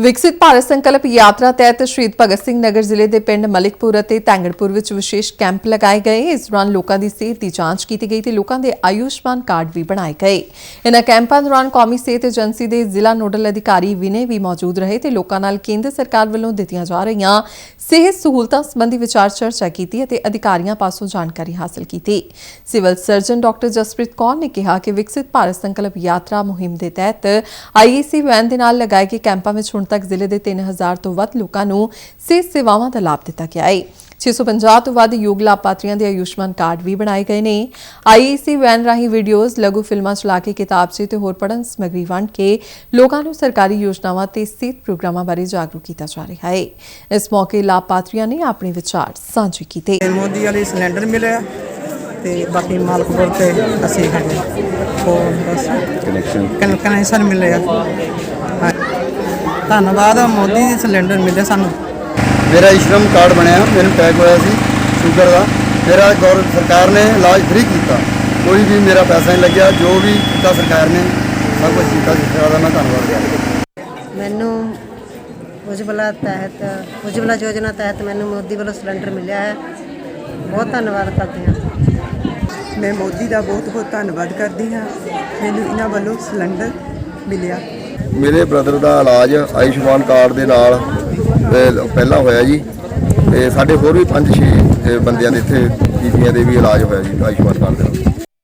ਵਿਕਸਿਤ ਭਾਰਤ ਸੰਕਲਪ ਯਾਤਰਾ ਤਹਿਤ ਸ਼ਹੀਦ ਭਗਤ ਸਿੰਘ ਨਗਰ ਜ਼ਿਲ੍ਹੇ ਦੇ ਪਿੰਡ ਮਲਿਕਪੁਰ ਅਤੇ ਤੈਂਗੜਪੁਰ ਵਿੱਚ ਵਿਸ਼ੇਸ਼ ਕੈਂਪ ਲਗਾਏ ਗਏ। ਇਸ ਦੌਰਾਨ ਲੋਕਾਂ ਦੀ ਸਿਹਤ ਦੀ ਜਾਂਚ ਕੀਤੀ ਗਈ ਤੇ ਲੋਕਾਂ ਦੇ ਆਯੁਸ਼ਮਾਨ ਕਾਰਡ ਵੀ ਬਣਾਏ ਗਏ। ਇਨ੍ਹਾਂ ਕੈਂਪਾਂ ਦੌਰਾਨ ਕੌਮੀ ਸਿਹਤ ਏਜੰਸੀ ਦੇ ਜ਼ਿਲ੍ਹਾ ਨੋਡਲ ਅਧਿਕਾਰੀ ਵਿਨੇ ਵੀ ਮੌਜੂਦ ਰਹੇ ਤੇ ਲੋਕਾਂ ਨਾਲ ਕੇਂਦਰ ਸਰਕਾਰ ਵੱਲੋਂ ਦਿੱਤੀਆਂ ਜਾ ਰਹੀਆਂ ਸਿਹਤ ਸਹੂਲਤਾਂ ਸੰਬੰਧੀ ਵਿਚਾਰ ਚਰਚਾ ਕੀਤੀ ਅਤੇ ਅਧਿਕਾਰੀਆਂ ਪਾਸੋਂ ਜਾਣਕਾਰੀ ਹਾਸਲ ਕੀਤੀ। Civil surgeon doctor Jaspreet Kaur ਨੇ ਕਿਹਾ ਕਿ ਵਿਕਸਿਤ ਭਾਰਤ ਸੰਕਲਪ ਯਾਤਰਾ ਮੁਹਿੰਮ ਦੇ ਤਹਿਤ ਆਈਏਸੀ ਵੈਨ ਦੇ ਨਾਲ ਲਗਾਏ ਗਏ ਕੈਂਪਾਂ ਵਿੱਚ ਹੁਣ ਤੱਕ ਜ਼ਿਲ੍ਹੇ ਦੇ 3000 ਤੋਂ ਵੱਧ ਲੋਕਾਂ ਨੂੰ ਸਿਹਤ ਸੇਵਾਵਾਂ ਦਾ ਲਾਭ ਦਿੱਤਾ ਗਿਆ ਹੈ 650 ਤੋਂ ਵੱਧ ਯੋਗ ਲਾਭਪਾਤਰੀਆਂ ਦੇ ਆਯੁਸ਼ਮਾਨ ਕਾਰਡ ਵੀ ਬਣਾਏ ਗਏ ਨੇ। ਆਈਏਸੀ ਵੈਨ ਰਾਹੀਂ ਵੀਡੀਓਜ਼ ਲਘੂ ਫਿਲਮਾਂ ਚਲਾ ਕੇ ਕਿਤਾਬਚੇ ਤੇ ਹੋਰ ਪੜ੍ਹਨ ਸਮੱਗਰੀ ਵੰਡ ਕੇ ਲੋਕਾਂ ਨੂੰ ਸਰਕਾਰੀ ਯੋਜਨਾਵਾਂ ਤੇ ਸਿਹਤ ਪ੍ਰੋਗਰਾਮਾਂ ਬਾਰੇ ਜਾਗਰੂਕ ਕੀਤਾ ਜਾ ਰਿਹਾ ਹੈ ਇਸ ਮੌਕੇ ਲਾਭਪਾਤਰੀਆਂ ਨੇ ਆਪਣੇ ਵਿਚਾਰ ਸਾਂਝੇ ਕੀਤੇ। ਮੋਦੀ ਵਾਲੇ ਸਿਲੰਡਰ ਮਿਲਿਆ ਤੇ ਬਾਕੀ ਮਾਲਕਪੁਰ ਤੇ ਅਸੀਂ ਹੈਗੇ। ਹੋਰ ਬਸ ਕਨੈਕਸ਼ਨ ਕਨ ਕਨੈਕਸ਼ਨ ਮਿਲਿਆ। ਹਾਂ। ਧੰਨਵਾਦ ਮੋਦੀ ਦੇ ਸਿਲੰਡਰ ਮਿਲੇ ਸਾਨੂੰ। ਮੇਰਾ ਇਸ਼ਰਮ ਕਾਰਡ ਬਣਿਆ ਮੈਨੂੰ ਟੈਗ ਹੋਇਆ ਸੀ ਸ਼ੂਗਰ ਦਾ। ਮੇਰਾ ਗੌਰ ਸਰਕਾਰ ਨੇ ਇਲਾਜ ਫ੍ਰੀ ਕੀਤਾ। ਕੋਈ ਵੀ ਮੇਰਾ ਪੈਸਾ ਨਹੀਂ ਲੱਗਿਆ ਜੋ ਵੀ ਕੀਤਾ ਸਰਕਾਰ ਨੇ ਸਭ ਕੁਝ ਕੀਤਾ ਸਰਕਾਰ ਦਾ ਮੈਂ ਧੰਨਵਾਦ ਕਰਦਾ। ਮੈਨੂੰ ਉਜਵਲਾ ਤਹਿਤ ਉਜਵਲਾ ਯੋਜਨਾ ਤਹਿਤ ਮੈਨੂੰ ਮੋਦੀ ਵੱਲੋਂ ਸਿਲੰਡਰ ਮਿਲਿਆ ਹੈ। ਬਹੁਤ ਧੰਨਵਾਦ ਕਰਦੇ ਹਾਂ। ਮੈਂ ਮੋਦੀ ਦਾ ਬਹੁਤ ਬਹੁਤ ਧੰਨਵਾਦ ਕਰਦੀ ਹਾਂ। ਮੈਨੂੰ ਇਹਨਾਂ ਵੱਲੋਂ ਸਿਲੰਡਰ ਮਿਲਿਆ। ਮੇਰੇ ਬ੍ਰਦਰ ਦਾ ਇਲਾਜ ਆਯੁਸ਼ਮਾਨ ਕਾਰਡ ਦੇ ਨਾਲ ਪਹਿਲਾਂ ਹੋਇਆ ਜੀ। ਤੇ ਸਾਡੇ ਹੋਰ ਵੀ 5-6 ਬੰਦਿਆਂ ਦੇ ਇੱਥੇ, ਬੀਬੀਆਂ ਦੇ ਵੀ ਇਲਾਜ ਹੋਇਆ ਜੀ, ਆਯੁਸ਼ਮਾਨ ਕਾਰਡ ਦੇ ਨਾਲ।